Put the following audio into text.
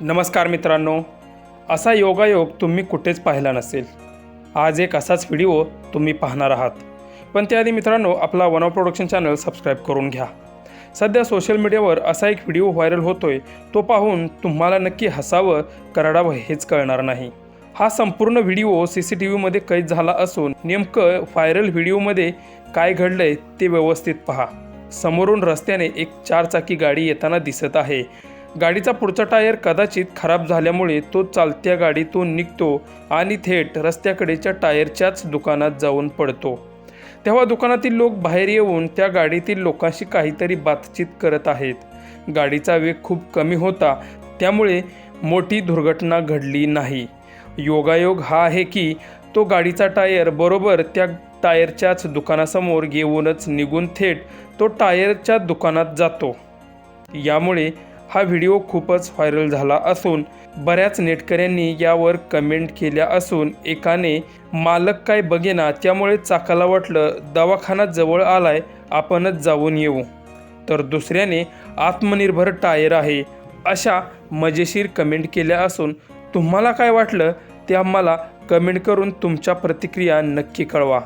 नमस्कार मित्रांनो असा योगायोग तुम्ही कुठेच पाहिला नसेल. आज एक असाच व्हिडिओ तुम्ही पाहणार आहात. पण त्याआधी मित्रांनो आपला one of production channel subscribe करून घ्या. सध्या सोशल मीडियावर असा एक व्हिडिओ व्हायरल होतोय तो पाहून तुम्हाला नक्की हसावं करडावं हेच कळणार नाही. हा संपूर्ण व्हिडिओ सी सी टी व्हीमध्ये कैद झाला असून नेमकं व्हायरल व्हिडिओमध्ये काय घडलंय ते व्यवस्थित पहा. समोरून रस्त्याने एक चारचाकी गाडी येताना दिसत आहे. गाडीचा पुढचा टायर कदाचित खराब झाल्यामुळे तो चालत्या गाडीतून निघतो आणि थेट रस्त्याकडेच्या टायरच्याच दुकानात जाऊन पडतो. तेव्हा दुकानातील लोक बाहेर येऊन त्या गाडीतील लोकांशी काहीतरी बातचीत करत आहेत. गाडीचा वेग खूप कमी होता त्यामुळे मोठी दुर्घटना घडली नाही. योगायोग हा आहे की तो गाडीचा टायर बरोबर त्या टायरच्याच दुकानासमोर घेऊनच निघून थेट तो टायरच्या दुकानात जातो. यामुळे हा व्हिडिओ खूपच व्हायरल झाला असून बऱ्याच नेटकऱ्यांनी यावर कमेंट केल्या असून एकाने मालक काय बघेना त्यामुळे चाकाला वाटलं दवाखाना जवळ आलाय आपणच जाऊन येऊ. तर दुसऱ्याने आत्मनिर्भर टायर आहे अशा मजेशीर कमेंट केल्या असून तुम्हाला काय वाटलं ते आम्हाला कमेंट करून तुमच्या प्रतिक्रिया नक्की कळवा.